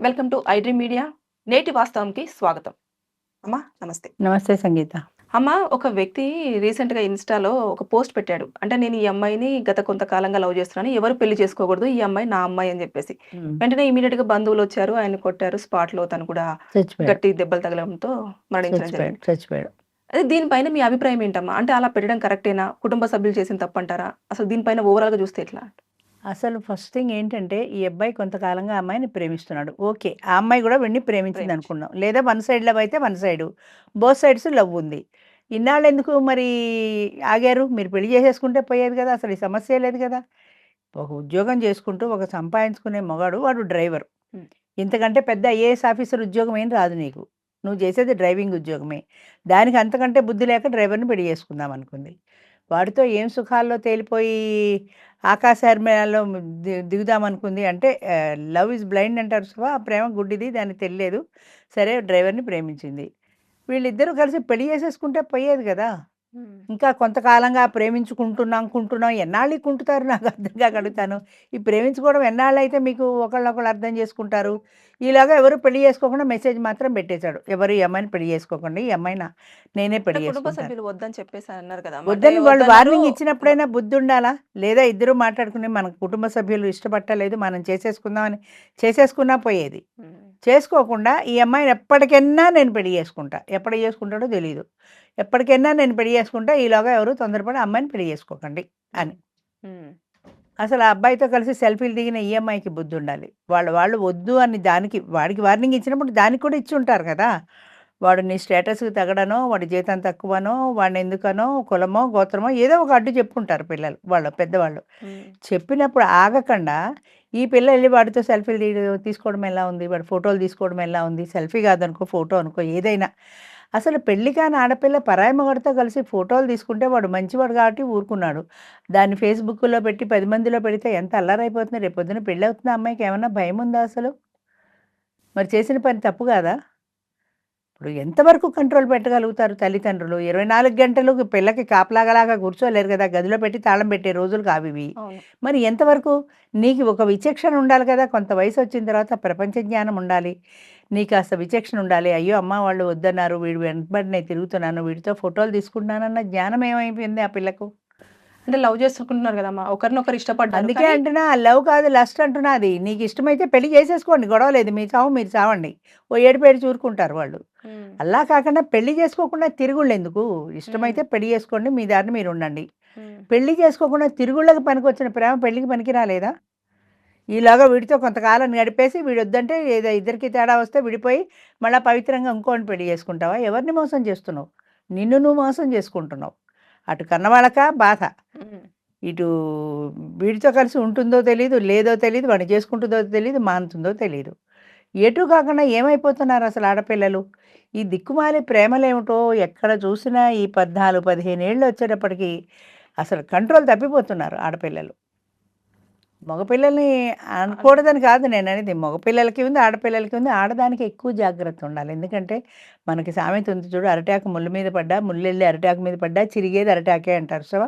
Welcome to iDream media. నేటి వాస్తవంకి స్వాగతం. అమ్మా నమస్తే. నమస్తే సంగీత. అమ్మ ఒక వ్యక్తి రీసెంట్గా ఇన్స్టాలో ఒక పోస్ట్ పెట్టాడు. అంటే నేను ఈ అమ్మాయిని గత కొంతకాలంగా లవ్ చేస్తున్నాను. ఎవరు పెళ్ళి చేసుకోకూడదు. ఈ అమ్మాయి నా అమ్మాయి అని చెప్పేసి. వెంటనే ఇమీడియట్గా బంధువులు వచ్చారు. ఆయన కొట్టారు. స్పాట్లో తను కూడా గట్టి దెబ్బలు తగలడంతో మరణించడం జరిగింది. అదే దీనిపైన మీ అభిప్రాయం ఏంటమ్మా? అంటే అలా పెట్టడం కరెక్టేనా కుటుంబ సభ్యులు చేసిన తప్పంటారా? అసలు దీనిపైన ఓవరాల్గా చూస్తే ఎట్లా? అసలు ఫస్ట్ థింగ్ ఏంటంటే ఈ అబ్బాయి కొంతకాలంగా అమ్మాయిని ప్రేమిస్తున్నాడు. ఓకే ఆ అమ్మాయి కూడా వెండి ప్రేమించింది. అనుకున్నాం. లేదా వన్ సైడ్ లవ్ అయితే one side. Both sides love ఉంది. ఇన్నాళ్ళు ఎందుకు మరి ఆగారు? మీరు పెళ్ళి చేసేసుకుంటే పోయేది కదా అసలు ఈ సమస్య లేదు కదా. ఒక ఉద్యోగం చేసుకుంటూ ఒక సంపాదించుకునే మగాడు వాడు డ్రైవర్. ఇంతకంటే పెద్ద ఐఏఎస్ ఆఫీసర్ ఉద్యోగం ఏం రాదు నీకు. నువ్వు చేసేది డ్రైవింగ్ ఉద్యోగమే. దానికి అంతకంటే బుద్ధి లేక డ్రైవర్ని పెళ్ళి చేసుకుందాం అనుకుంది. వాడితో ఏం సుఖాల్లో తేలిపోయి ఆకాశర్మయాల్లో ది- అంటే లవ్ ఇస్ బ్లైండ్ అంటారు సుభా ఆ ప్రేమ గుడ్డిది దానికి తెలియలేదు. సరే డ్రైవర్ని ప్రేమించింది. వీళ్ళిద్దరూ కలిసి పెళ్ళి చేసేసుకుంటే పోయేది కదా. ఇంకా కొంతకాలంగా ప్రేమించుకుంటున్నాం కుంటున్నాం ఎన్నాళ్ళు కుంటుతారు నాకు అర్థం కాక అడుగుతాను ఈ ప్రేమించుకోవడం ఎన్నాళ్ళు అయితే మీకు ఒకళ్ళొకళ్ళు అర్థం చేసుకుంటారు? ఈలాగా ఎవరు పెళ్ళి చేసుకోకుండా మెసేజ్ మాత్రం పెట్టేశాడు. ఎవరు ఈ అమ్మాయిని పెళ్ళి చేసుకోకండి ఈ అమ్మాయినా నేనే పెళ్ళి చేసుకుంటాను. వద్దని చెప్పేసి అన్నారు కదా వద్దని వాళ్ళు వార్నింగ్ ఇచ్చినప్పుడైనా బుద్ధి ఉండాలా లేదా ఇద్దరు మాట్లాడుకుని మన కుటుంబ సభ్యులు ఇష్టపట్టలేదు మనం చేసేసుకుందామని చేసేసుకున్నా పోయేది. చేసుకోకుండా ఈ అమ్మాయిని ఎప్పటికైనా నేను పెళ్ళి చేసుకుంటా. ఎప్పటి చేసుకుంటాడో తెలియదు ఎప్పటికైనా నేను పెళ్ళి చేసుకుంటా ఈలోగా ఎవరు తొందరపడి అమ్మాయిని పెళ్ళి చేసుకోకండి అని. అసలు ఆ అబ్బాయితో కలిసి సెల్ఫీలు దిగిన ఈ అమ్మాయికి బుద్ధి ఉండాలి. వాళ్ళు వాళ్ళు వద్దు అని దానికి వాడికి వార్నింగ్ ఇచ్చినప్పుడు దానికి కూడా ఇచ్చి ఉంటారు కదా. వాడు నీ స్టేటస్కి తగడనో వాడి జీతం తక్కువనో వాడిని ఎందుకనో కులమో గోత్రమో ఏదో ఒక అడ్డు చెప్పుకుంటారు పిల్లలు వాళ్ళు పెద్దవాళ్ళు. చెప్పినప్పుడు ఆగకుండా ఈ పిల్ల వెళ్ళి వాడితో సెల్ఫీలు తీసుకోవడం ఎలా ఉంది? వాడి ఫోటోలు తీసుకోవడం ఎలా ఉంది? సెల్ఫీ కాదనుకో ఫోటో అనుకో ఏదైనా. అసలు పెళ్ళి కాని ఆడపిల్ల పరాయి మగడితో కలిసి ఫోటోలు తీసుకుంటే వాడు మంచివాడు కాబట్టి ఊరుకున్నాడు. దాన్ని ఫేస్బుక్లో పెట్టి పది మందిలో పెడితే ఎంత అల్లరైపోతుంది? రేపు పెళ్ళి అవుతున్న అమ్మాయికి ఏమన్నా భయం ఉందా అసలు? మరి చేసిన పని తప్పు కాదా? ఇప్పుడు ఎంతవరకు కంట్రోల్ పెట్టగలుగుతారు తల్లిదండ్రులు? ఇరవై నాలుగు గంటలు పిల్లకి కాపలాగలాగా కూర్చోలేరు కదా గదిలో పెట్టి తాళం పెట్టే రోజులు కావివి మరి ఎంతవరకు నీకు ఒక విచక్షణ ఉండాలి కదా కొంత వయసు వచ్చిన తర్వాత ప్రపంచ జ్ఞానం ఉండాలి. నీకు కాస్త విచక్షణ ఉండాలి. అయ్యో అమ్మ వాళ్ళు వద్దన్నారు వీడు వెంటబడి నేను తిరుగుతున్నాను వీడితో ఫోటోలు తీసుకుంటున్నానన్న జ్ఞానం ఏమైపోయింది ఆ పిల్లకు? అంటే లవ్ చేసుకుంటున్నారు కదమ్మా ఒకరినొకరు ఇష్టపడ్డారు. అందుకే అంటున్నా లవ్ కాదు లస్ట్ అంటున్నా అది. నీకు ఇష్టమైతే పెళ్ళి చేసేసుకోండి గొడవ లేదు. మీ చావు మీరు చావండి. ఓ ఏడుపేడు చూరుకుంటారు వాళ్ళు. అలా కాకుండా పెళ్ళి చేసుకోకుండా తిరుగుళ్ళు ఎందుకు? ఇష్టమైతే పెళ్ళి చేసుకోండి మీ దారిని మీరు ఉండండి. పెళ్ళి చేసుకోకుండా తిరుగుళ్ళకి పనికొచ్చిన ప్రేమ పెళ్ళికి పనికి రాలేదా ఈలాగా వీడితో కొంతకాలం గడిపేసి వీడు వద్దంటే ఏదో ఇద్దరికి తేడా వస్తే విడిపోయి మళ్ళీ పవిత్రంగా ఇంకోని పెళ్ళి చేసుకుంటావా? ఎవరిని మోసం చేస్తున్నావు? నిన్ను నువ్వు మోసం చేసుకుంటున్నావు. అటు కన్నవాళ్ళక బాధ. ఇటు వీడితో కలిసి ఉంటుందో తెలియదు లేదో తెలియదు వాడిని చేసుకుంటుందో తెలియదు మానుతుందో తెలియదు ఎటు కాకుండా ఏమైపోతున్నారు అసలు ఆడపిల్లలు? ఈ దిక్కుమాలి ప్రేమలేమిటో ఎక్కడ చూసినా ఈ పద్నాలుగు పదిహేను ఏళ్ళు వచ్చేటప్పటికి అసలు కంట్రోల్ తప్పిపోతున్నారు ఆడపిల్లలు. మగపిల్లల్ని అనకూడదని కాదు నేను అనేది. మగపిల్లలకి ఉంది ఆడపిల్లలకి ఉంది. ఆడదానికి ఎక్కువ జాగ్రత్త ఉండాలి. ఎందుకంటే మనకి సామెత ఉంది చూడు అరటాకు ముళ్ళు మీద పడ్డా ముళ్ళు వెళ్ళి అరటాకు మీద పడ్డా చిరిగేది అరటాకే అంటారు. సో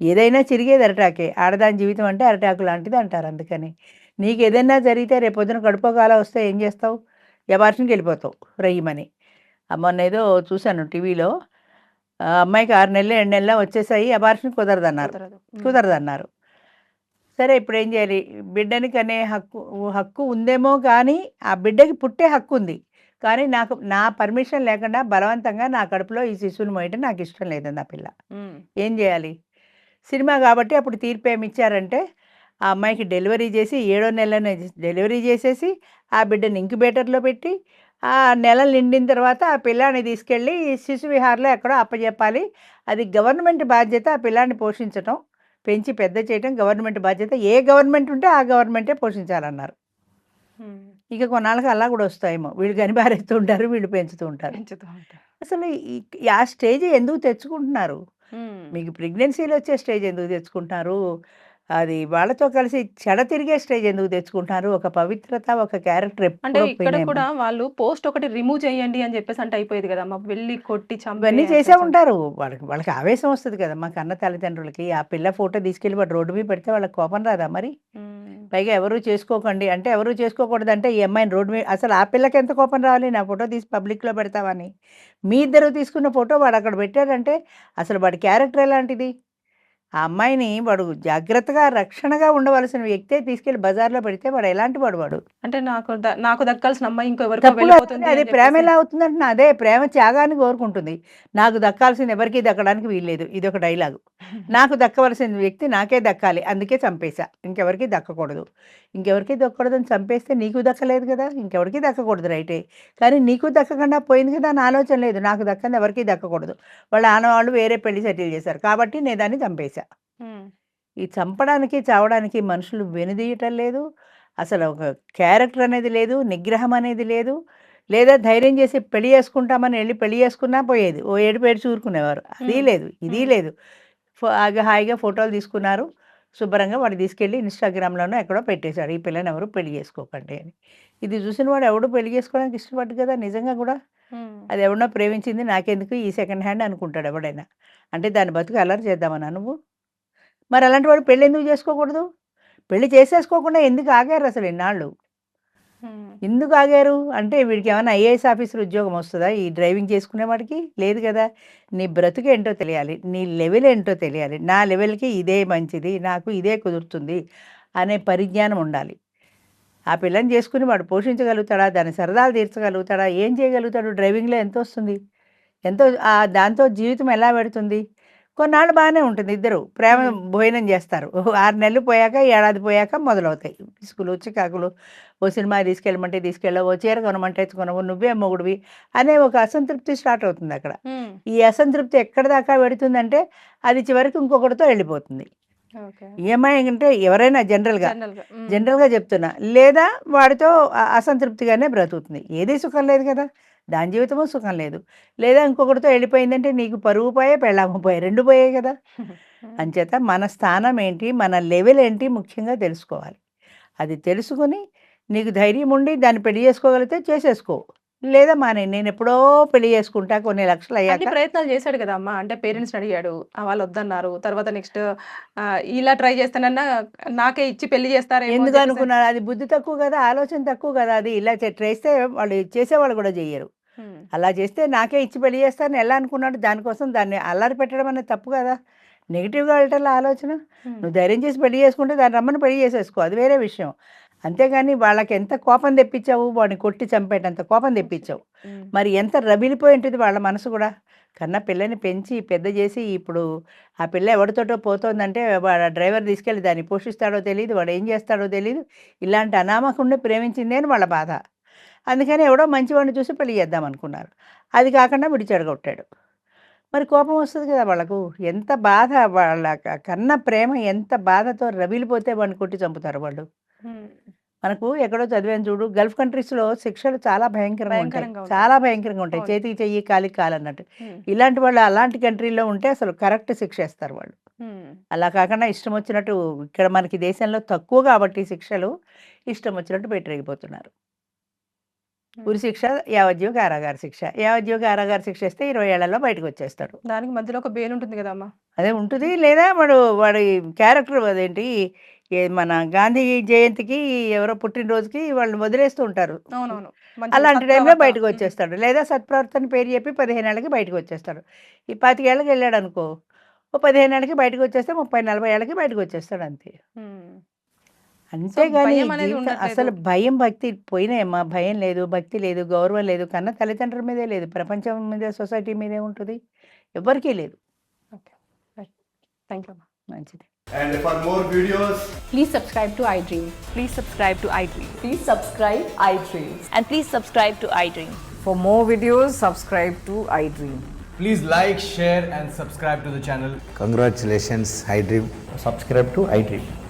ఏదైనా చిరిగేది అరటాకే. ఆడదాని జీవితం అంటే అరటాకు లాంటిది అంటారు అందుకని. నీకు ఏదైనా జరిగితే రేపు పొద్దున కడుపుకాల వస్తే ఏం చేస్తావు? ఎబార్షన్కి వెళ్ళిపోతావు. రయ్యమని. మొన్న ఏదో చూశాను టీవీలో అమ్మాయికి ఆరు నెలలు ఏడు నెలలు వచ్చేసాయి అబార్షన్ కుదరదన్నారు. కుదరదన్నారు. సరే ఇప్పుడు ఏం చేయాలి? బిడ్డని కనే హక్కు హక్కు ఉందేమో కానీ ఆ బిడ్డకి పుట్టే హక్కు ఉంది కానీ నాకు నా పర్మిషన్ లేకుండా బలవంతంగా నా కడుపులో ఈ శిశువుని మోయటం నాకు ఇష్టం లేదండి ఆ పిల్ల. ఏం చేయాలి? సినిమా కాబట్టి అప్పుడు తీర్పు ఏమి ఇచ్చారంటే ఆ అమ్మాయికి డెలివరీ చేసి ఏడో నెలనే డెలివరీ చేసేసి ఆ బిడ్డని ఇంక్యుబేటర్లో పెట్టి ఆ నెల నిండిన తర్వాత ఆ పిల్లాన్ని తీసుకెళ్ళి శిశు విహార్లో ఎక్కడో అప్పచెప్పాలి అది గవర్నమెంట్ బాధ్యత ఆ పిల్లాన్ని పోషించటం. పెంచి పెద్ద చేయటం గవర్నమెంట్ బాధ్యత ఏ గవర్నమెంట్ ఉంటే ఆ గవర్నమెంటే పోషించాలన్నారు. ఇక కొన్నాళ్ళకి అలా కూడా వస్తాయేమో వీళ్ళు కనిపారేస్తూ ఉంటారు వీళ్ళు పెంచుతూ ఉంటారు పెంచుతూ ఉంటారు. అసలు ఆ స్టేజ్ ఎందుకు తెచ్చుకుంటున్నారు. మీకు ప్రెగ్నెన్సీలో వచ్చే స్టేజ్ ఎందుకు తెచ్చుకుంటున్నారు అది వాళ్ళతో కలిసి చెడ తిరిగే స్టేజ్ ఎందుకు తెచ్చుకుంటున్నారు? ఒక పవిత్రత ఒక క్యారెక్టర్ అంటే ఇక్కడ కూడా వాళ్ళు పోస్ట్ ఒకటి రిమూవ్ చేయండి అని చెప్పేసి అంటే అయిపోయేది కదా అమ్మ వెళ్ళి కొట్టి చంపి ఇవన్నీ అట్లా చేసే. ఉంటారు. వాళ్ళకి వాళ్ళకి ఆవేశం వస్తుంది కదా మా కన్న తల్లిదండ్రులకి. ఆ పిల్ల ఫోటో తీసుకెళ్ళి వాడు రోడ్డు మీద పెడితే వాళ్ళకి కోపం రాదా మరి. పైగా ఎవరు చేసుకోకండి. అంటే ఎవరు చేసుకోకూడదు అంటే ఈ అమ్మాయిని రోడ్డు మీద అసలు ఆ పిల్లకి ఎంత కోపం రావాలి? నా ఫోటో తీసి పబ్లిక్లో పెడతావని మీ ఇద్దరు తీసుకున్న ఫోటో వాడు అక్కడ పెట్టాడంటే అసలు వాడి క్యారెక్టర్ ఎలాంటిది? ఆ అమ్మాయిని వాడు జాగ్రత్తగా రక్షణగా ఉండవలసిన వ్యక్తే తీసుకెళ్ళి బజార్లో పెడితే వాడు ఎలాంటి వాడు వాడు? అంటే నాకు నాకు దక్కాల్సిన అమ్మాయి ఇంకో ఎవరికో తప్పు కాదు. వెళ్ళిపోతుంది అదే అని ప్రేమ. ఎలా అవుతుందంటే అదే ప్రేమ త్యాగాన్ని కోరుకుంటుంది. నాకు దక్కాల్సింది ఎవరికి దక్కడానికి వీల్లేదు ఇది ఒక డైలాగు. నాకు దక్కవలసిన వ్యక్తి నాకే దక్కాలి. అందుకే చంపేశా. ఇంకెవరికి దక్కకూడదు. ఇంకెవరికి దక్కకూడదని చంపేస్తే నీకు దక్కలేదు కదా? ఇంకెవరికి దక్కకూడదు రైటే. కానీ నీకు దక్కకుండా పోయింది కదా అని ఆలోచన లేదు. నాకు దక్కంది ఎవరికి దక్కకూడదు. వాళ్ళ ఆనవాళ్ళు వేరే పెళ్ళి సెటిల్ చేశారు. కాబట్టి నేను దాన్ని చంపేశా. ఈ చంపడానికి చావడానికి మనుషులు వెనుదీయటం లేదు. అసలు ఒక క్యారెక్టర్ అనేది లేదు నిగ్రహం అనేది లేదు. లేదా ధైర్యం చేసి పెళ్ళి చేసుకుంటామని వెళ్ళి పెళ్ళి చేసుకున్నా పోయేది. ఓ ఏడు పేరు చూరుకునేవారు. అది. లేదు ఇది. లేదు. ఫో- హాయిగా ఫోటోలు తీసుకున్నారు. శుభ్రంగా వాడు తీసుకెళ్ళి ఇన్స్టాగ్రామ్లోనూ ఎక్కడో పెట్టేశాడు ఈ పిల్లని ఎవరు పెళ్ళి చేసుకోకండి అని. ఇది చూసిన వాడు ఎవడు పెళ్ళి చేసుకోవడానికి ఇష్టపడ్డు కదా నిజంగా కూడా. అది ఎవడో ప్రేమించింది నాకెందుకు ఈ సెకండ్ హ్యాండ్ అనుకుంటాడు ఎవడైనా. అంటే దాని బతుకు అలర్ చేద్దామన్నా నువ్వు? మరి అలాంటి వాడు పెళ్ళి ఎందుకు చేసుకోకూడదు? పెళ్ళి చేసేసుకోకుండా ఎందుకు ఆగారు అసలు ఇన్నాళ్ళు. ఎందుకు ఆగారు? అంటే వీడికి ఏమైనా ఐఏఎస్ ఆఫీసర్ ఉద్యోగం వస్తుందా? ఈ డ్రైవింగ్ చేసుకునే వాడికి? లేదు కదా. నీ బ్రతుకు ఏంటో తెలియాలి. నీ లెవెల్ ఏంటో తెలియాలి. నా లెవెల్కి ఇదే మంచిది. నాకు ఇదే కుదురుతుంది అనే పరిజ్ఞానం ఉండాలి. ఆ పిల్లని చేసుకుని వాడు పోషించగలుగుతాడా? దాని సరదాలు తీర్చగలుగుతాడా? ఏం చేయగలుగుతాడు? డ్రైవింగ్లో ఎంత వస్తుంది ఎంతో దాంతో జీవితం ఎలా పెడుతుంది కొన్నాళ్ళు బాగానే ఉంటుంది ఇద్దరు. ప్రేమ. భోజనం చేస్తారు. ఆరు నెలలు పోయాక ఏడాది పోయాక మొదలవుతాయి. పిసుకులు చికాకులు ఓ సినిమా తీసుకెళ్ళమంటే తీసుకెళ్ళవు ఓ చీర కొనమంటే కొనవు నువ్వే మొగుడివి అనే ఒక అసంతృప్తి స్టార్ట్ అవుతుంది అక్కడ. ఈ అసంతృప్తి ఎక్కడ దాకా పెడుతుందంటే అది చివరికి ఇంకొకటితో వెళ్ళిపోతుంది. ఈఎంఐ అంటే ఎవరైనా జనరల్గా జనరల్గా చెప్తున్నా. లేదా వాడితో అసంతృప్తిగానే బ్రతుకుతుంది. ఏది సుఖం లేదు కదా. దాని జీవితము సుఖం లేదు. లేదా ఇంకొకటితో వెళ్ళిపోయిందంటే నీకు పరువు పోయే పెళ్ళాము పోయే రెండు పోయాయి కదా. అంచేత మన స్థానం ఏంటి మన లెవెల్ ఏంటి ముఖ్యంగా తెలుసుకోవాలి. అది తెలుసుకుని నీకు ధైర్యం ఉండి దాన్ని పెళ్ళి చేసుకోగలిగితే చేసేసుకో. లేదా మానే నేను ఎప్పుడో పెళ్ళి చేసుకుంటా కొన్ని లక్షలు అయ్యాక ప్రయత్నాలు చేశాడు కదా అమ్మ. అంటే పేరెంట్స్ అడిగాడు వాళ్ళు వద్దన్నారు తర్వాత నెక్స్ట్ ఇలా ట్రై చేస్తానన్నా నాకే ఇచ్చి పెళ్ళి చేస్తారేమో అని ఎందుకు అనుకున్నారు? అది బుద్ధి తక్కువ కదా ఆలోచన తక్కువ కదా అది ఇలా చేస్తే వాళ్ళు చేసేవాళ్ళు కూడా చెయ్యరు. అలా చేస్తే నాకే ఇచ్చి పెళ్ళి చేస్తారని ఎలా అనుకున్నాడు? దానికోసం దాన్ని అల్లారి పెట్టడం అనేది తప్పు కదా. నెగిటివ్గా వెళ్ళటం ఆలోచన. నువ్వు ధైర్యం చేసి పెళ్ళి చేసుకుంటే దాన్ని రమ్మని పెళ్ళి చేసేసుకో. అది వేరే విషయం. అంతేగాని వాళ్ళకి ఎంత కోపం తెప్పించావు? వాడిని కొట్టి చంపేటంత కోపం తెప్పించావు. మరి ఎంత రగిలిపోయి ఉంటుంది వాళ్ళ మనసు కూడా. కన్నా పిల్లని పెంచి పెద్ద చేసి ఇప్పుడు ఆ పిల్ల ఎవరితోటో పోతోందంటే వాడు డ్రైవర్ తీసుకెళ్ళి దాన్ని పోషిస్తాడో తెలియదు వాడు ఏం చేస్తాడో తెలియదు ఇలాంటి అనామకుండే ప్రేమించింది అని వాళ్ళ బాధ. అందుకని ఎవడో మంచివాడిని చూసి పెళ్ళి చేద్దాం అనుకున్నారు అది కాకుండా విడి చెడగొట్టాడు మరి కోపం వస్తుంది కదా వాళ్ళకు ఎంత బాధ వాళ్ళ కన్న ప్రేమ ఎంత బాధతో రవిలిపోతే వాడిని కొట్టి చంపుతారు వాళ్ళు. మనకు ఎక్కడో చదివాను చూడు గల్ఫ్ కంట్రీస్లో శిక్షలు చాలా భయంకరంగా ఉంటాయి. చాలా భయంకరంగా ఉంటాయి. చేతికి చెయ్యి కాలికి కాలన్నట్టు. ఇలాంటి వాళ్ళు అలాంటి కంట్రీలో ఉంటే అసలు కరెక్ట్ శిక్ష వేస్తారు వాళ్ళు. అలా కాకుండా ఇష్టం వచ్చినట్టు ఇక్కడ మనకి దేశంలో తక్కువ కాబట్టి శిక్షలు ఇష్టం వచ్చినట్టు పెట్టిరిగిపోతున్నారు ఉరి శిక్ష యావజ్జీవ కారాగార శిక్ష. యావజ్జీవ కారాగార శిక్ష ఇస్తే ఇరవై ఏళ్ళలో బయటకు వచ్చేస్తాడు. దానికి మధ్యలో ఒక బెయిల్ ఉంటుంది కదా అమ్మ? అదే ఉంటుంది. లేదా వాడు వాడి క్యారెక్టర్ అదేంటి? మన గాంధీ జయంతికి ఎవరో పుట్టినరోజుకి వాళ్ళు వదిలేస్తూ ఉంటారు. అలాంటి టైంలో. బయటకు. వచ్చేస్తాడు. లేదా సత్ప్రవర్తన పేరు చెప్పి పదిహేను ఏళ్ళకి బయటకు వచ్చేస్తాడు. ఈ పాతికేళ్ళకి వెళ్ళాడు అనుకో ఓ పదిహేను ఏళ్ళకి బయటకు వచ్చేస్తే ముప్పై నలభై ఏళ్ళకి బయటకు వచ్చేస్తాడు అంతే. అంతేగాని. అసలు భయం భక్తి పోయినాయమ్మా భయం లేదు భక్తి లేదు గౌరవం లేదు కన్నా తల్లిదండ్రుల మీదే లేదు ప్రపంచం మీద సొసైటీ మీదే ఉంటుంది ఎవరికీ లేదు థ్యాంక్ యూ అమ్మ మంచిది And for more videos, Please subscribe to iDream. Please subscribe to iDream. Please subscribe iDream. And please subscribe to iDream. For more videos, subscribe to iDream. please like, share, and subscribe to the channel. Congratulations, iDream. subscribe to iDream.